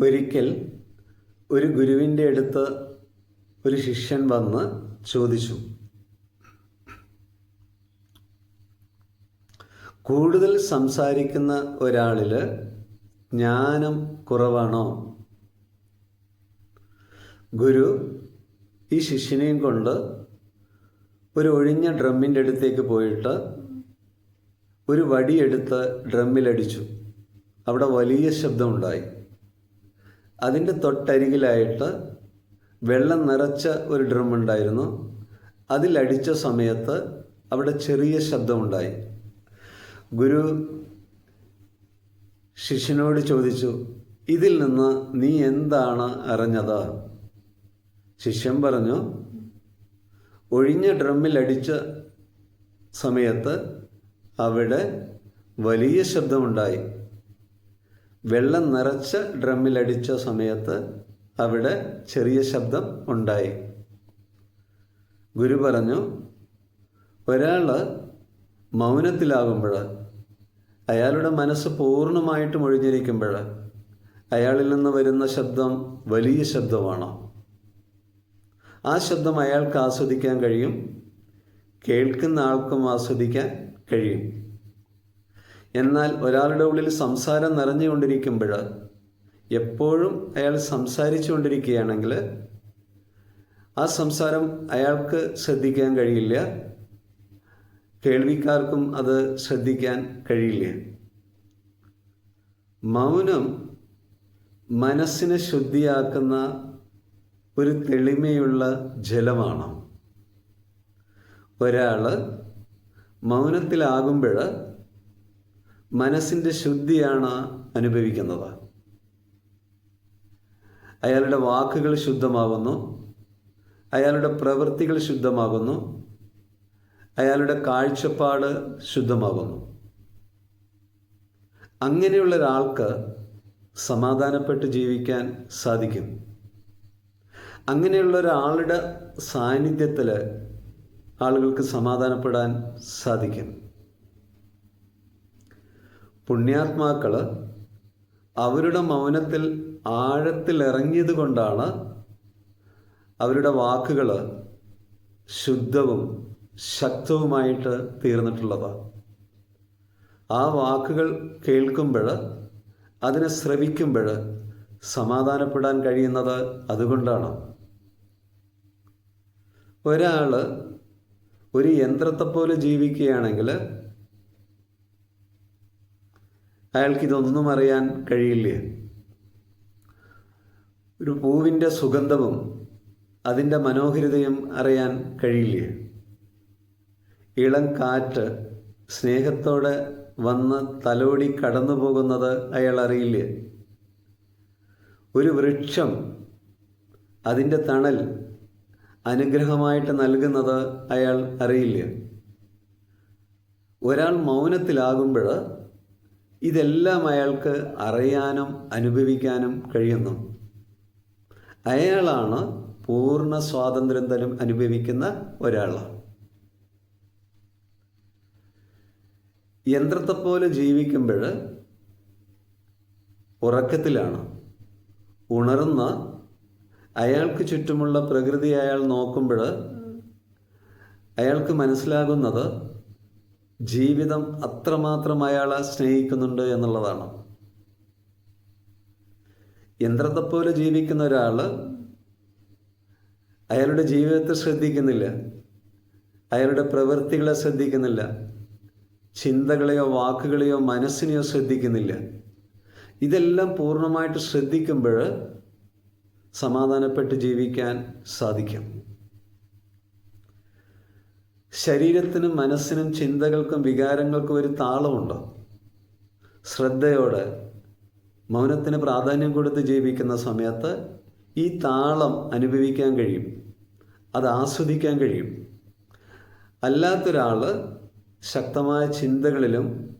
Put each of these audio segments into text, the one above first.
ഒരിക്കൽ ഒരു ഗുരുവിന്റെ അടുത്ത് ഒരു ശിഷ്യൻ വന്ന് ചോദിച്ചു കൂടുതൽ സംസാരിക്കുന്ന ഒരാളിൽ ജ്ഞാനം കുറവാണോ? ഗുരു ഈ ശിഷ്യനെയും കൊണ്ട് ഒരു ഒഴിഞ്ഞ ഡ്രമ്മിന്റെ അടുത്തേക്ക് പോയിട്ട് ഒരു വടിയെടുത്ത് ഡ്രമ്മിലടിച്ചു. അവിടെ വലിയ ശബ്ദമുണ്ടായി അതിന്റെ തൊട്ടരികിലായിട്ട് വെള്ളം നിറച്ച ഒരു ഡ്രം ഉണ്ടായിരുന്നു. അതിലടിച്ച സമയത്ത് അവിടെ ചെറിയ ശബ്ദമുണ്ടായി. ഗുരു ശിഷ്യനോട് ചോദിച്ചു ഇതിൽ നിന്ന് നീ എന്താണ് അറിഞ്ഞത്? ശിഷ്യൻ പറഞ്ഞു ഒഴിഞ്ഞ ഡ്രമ്മിൽ അടിച്ച സമയത്ത് അവിടെ വലിയ ശബ്ദമുണ്ടായി. വെള്ളം നിറച്ച ഡ്രമ്മിലടിച്ച സമയത്ത് അവിടെ ചെറിയ ശബ്ദം ഉണ്ടായി. ഗുരു പറഞ്ഞു ഒരാൾ മൗനത്തിലാകുമ്പോൾ അയാളുടെ മനസ്സ് പൂർണമായിട്ടും ഒഴിഞ്ഞിരിക്കുമ്പോൾ അയാളിൽ നിന്ന് വരുന്ന ശബ്ദം വലിയ ശബ്ദമാണ്. ആ ശബ്ദം അയാൾക്ക് ആസ്വദിക്കാൻ കഴിയും കേൾക്കുന്ന ആൾക്കും ആസ്വദിക്കാൻ കഴിയും. എന്നാൽ ഒരാളുടെ ഉള്ളിൽ സംസാരം നിറഞ്ഞുകൊണ്ടിരിക്കുമ്പോൾ എപ്പോഴും അയാൾ സംസാരിച്ചു കൊണ്ടിരിക്കുകയാണെങ്കിൽ ആ സംസാരം അയാൾക്ക് ശ്രദ്ധിക്കാൻ കഴിയില്ല. കേൾവിക്കാർക്കും അത് ശ്രദ്ധിക്കാൻ കഴിയില്ല. മൗനം മനസ്സിനെ ശുദ്ധിയാക്കുന്ന ഒരു തെളിമയുള്ള ജലമാണ്. ഒരാൾ മൗനത്തിലാകുമ്പോൾ മനസ്സിന്റെ ശുദ്ധിയാണ് അനുഭവിക്കുന്നത്. അയാളുടെ വാക്കുകൾ ശുദ്ധമാകുന്നു. അയാളുടെ പ്രവൃത്തികൾ ശുദ്ധമാകുന്നു. അയാളുടെ കാഴ്ചപ്പാട് ശുദ്ധമാകുന്നു. അങ്ങനെയുള്ള ഒരാൾക്ക് സമാധാനപ്പെട്ട് ജീവിക്കാൻ സാധിക്കും. അങ്ങനെയുള്ള ഒരാളുടെ സാന്നിധ്യത്തിൽ ആളുകൾക്ക് സമാധാനപ്പെടാൻ സാധിക്കും. പുണ്യാത്മാക്കൾ അവരുടെ മൗനത്തിൽ ആഴത്തിൽ ഇറങ്ങിയത് കൊണ്ടാണ് അവരുടെ വാക്കുകൾ ശുദ്ധവും ശക്തവുമായിട്ട് തീർന്നിട്ടുള്ളത്. ആ വാക്കുകൾ കേൾക്കുമ്പോൾ അതിനെ ശ്രവിക്കുമ്പോൾ സമാധാനപ്പെടാൻ കഴിയുന്നത് അതുകൊണ്ടാണ്. ഒരാൾ ഒരു യന്ത്രത്തെപ്പോലെ ജീവിക്കുകയാണെങ്കിൽ അയാൾക്കിതൊന്നും അറിയാൻ കഴിയില്ല? ഒരു പൂവിന്റെ സുഗന്ധവും അതിന്റെ മനോഹരിതയും അറിയാൻ കഴിയില്ല? ഇളം കാറ്റ് സ്നേഹത്തോടെ വന്ന് തലോടി കടന്നു പോകുന്നത് അയാൾ അറിയില്ല? ഒരു വൃക്ഷം അതിന്റെ തണൽ അനുഗ്രഹമായിട്ട് നൽകുന്നത് അയാൾ അറിയില്ല? ഒരാൾ മൗനത്തിലാകുമ്പോൾ ഇതെല്ലാം അയാൾക്ക് അറിയാനും അനുഭവിക്കാനും കഴിയുന്നു. അയാളാണ് പൂർണ സ്വാതന്ത്ര്യം തരും അനുഭവിക്കുന്ന ഒരാൾ. യന്ത്രത്തെ പോലെ ജീവിക്കുമ്പോൾ ഉറക്കത്തിലാണ്. ഉണർന്ന അയാൾക്ക് ചുറ്റുമുള്ള പ്രകൃതി അയാൾ നോക്കുമ്പോൾ അയാൾക്ക് മനസ്സിലാകുന്നത് ജീവിതം അത്രമാത്രം അയാളെ സ്നേഹിക്കുന്നുണ്ട് എന്നുള്ളതാണ്. യന്ത്രത്തെപ്പോലെ ജീവിക്കുന്ന ഒരാൾ അയാളുടെ ജീവിതത്തെ ശ്രദ്ധിക്കുന്നില്ല. അയാളുടെ പ്രവൃത്തികളെ ശ്രദ്ധിക്കുന്നില്ല. ചിന്തകളെയോ വാക്കുകളെയോ മനസ്സിനെയോ ശ്രദ്ധിക്കുന്നില്ല. ഇതെല്ലാം പൂർണമായിട്ട് ശ്രദ്ധിക്കുമ്പോൾ സമാധാനപ്പെട്ട് ജീവിക്കാൻ സാധിക്കും. ശരീരത്തിനും മനസ്സിനും ചിന്തകൾക്കും വികാരങ്ങൾക്കും ഒരു താളമുണ്ടോ? ശ്രദ്ധയോടെ മൗനത്തിന് പ്രാധാന്യം കൊടുത്ത് ജീവിക്കുന്ന സമയത്ത് ഈ താളം അനുഭവിക്കാൻ കഴിയും. അത് ആസ്വദിക്കാൻ കഴിയും. അല്ലാത്തൊരാൾ ശക്തമായ ചിന്തകളിലും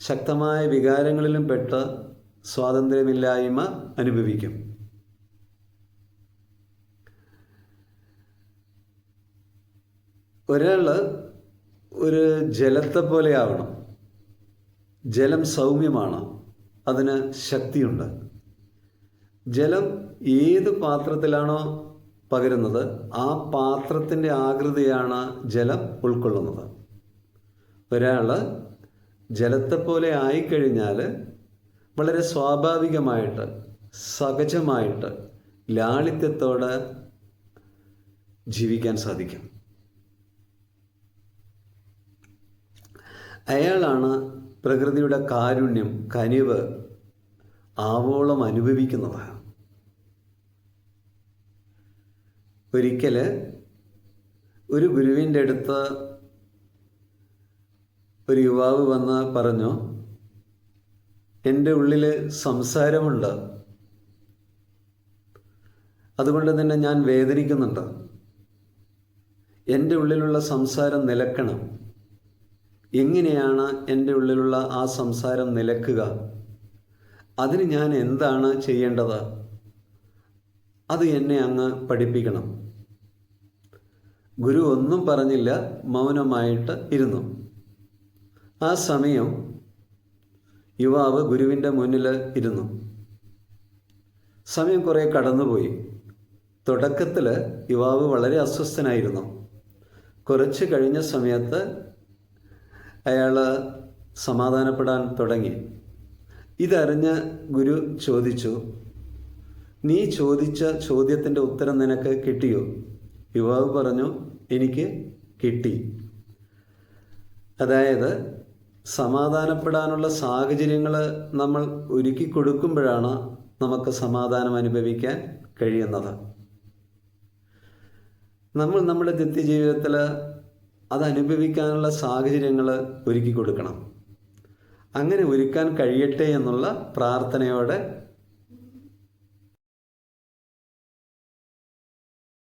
ശക്തമായ വികാരങ്ങളിലും പെട്ട് സ്വാതന്ത്ര്യമില്ലായ്മ അനുഭവിക്കും. ഒരാൾ ഒരു ജലത്തെ പോലെ ആവണം. ജലം സൗമ്യമാണ്. അതിന് ശക്തിയുണ്ട്. ജലം ഏത് പാത്രത്തിലാണോ പകരുന്നത് ആ പാത്രത്തിന്റെ ആകൃതിയാണ് ജലം ഉൾക്കൊള്ളുന്നത്. ഒരാൾ ജലത്തെപ്പോലെ ആയിക്കഴിഞ്ഞാൽ വളരെ സ്വാഭാവികമായിട്ട് സഹജമായിട്ട് ലാളിത്യത്തോടെ ജീവിക്കാൻ സാധിക്കും. അയാളാണ് പ്രകൃതിയുടെ കാരുണ്യം കനിവ് ആവോളം അനുഭവിക്കുന്നത് ഒരിക്കൽ ഒരു ഗുരുവിന്റെ അടുത്ത് ഒരു യുവാവ് വന്ന് പറഞ്ഞു എന്റെ ഉള്ളിൽ സംസാരമുണ്ട്. അതുകൊണ്ട് തന്നെ ഞാൻ വേദനിക്കുന്നുണ്ട്. എന്റെ ഉള്ളിലുള്ള സംസാരം നിലക്കണം. എങ്ങനെയാണ് എന്റെ ഉള്ളിലുള്ള ആ സംസാരം നിലക്കുക? അതിന് ഞാൻ എന്താണ് ചെയ്യേണ്ടത്? അത് എന്നെ അങ്ങ് പഠിപ്പിക്കണം. ഗുരു ഒന്നും പറഞ്ഞില്ല മൗനമായിട്ട് ഇരുന്നു. ആ സമയം യുവാവ് ഗുരുവിന്റെ മുന്നിൽ ഇരുന്നു. സമയം കുറേ കടന്നുപോയി. തുടക്കത്തിൽ യുവാവ് വളരെ അസ്വസ്ഥനായിരുന്നു. കുറച്ച് കഴിഞ്ഞ സമയത്ത് അയാൾ സമാധാനപ്പെടാൻ തുടങ്ങി. ഇതറിഞ്ഞ് ഗുരു ചോദിച്ചു നീ ചോദിച്ച ചോദ്യത്തിന്റെ ഉത്തരം നിനക്ക് കിട്ടിയോ? യുവാവ് പറഞ്ഞു എനിക്ക് കിട്ടി. അതായത് സമാധാനപ്പെടാനുള്ള സാഹചര്യങ്ങൾ നമ്മൾ ഒരുക്കി കൊടുക്കുമ്പോഴാണ് നമുക്ക് സമാധാനം അനുഭവിക്കാൻ കഴിയുന്നത്. നമ്മൾ നമ്മുടെ നിത്യജീവിതത്തിൽ അത് അനുഭവിക്കാനുള്ള സാഹചര്യങ്ങൾ ഒരുക്കി കൊടുക്കണം. അങ്ങനെ ഒരുക്കാൻ കഴിയട്ടെ എന്നുള്ള പ്രാർത്ഥനയോടെ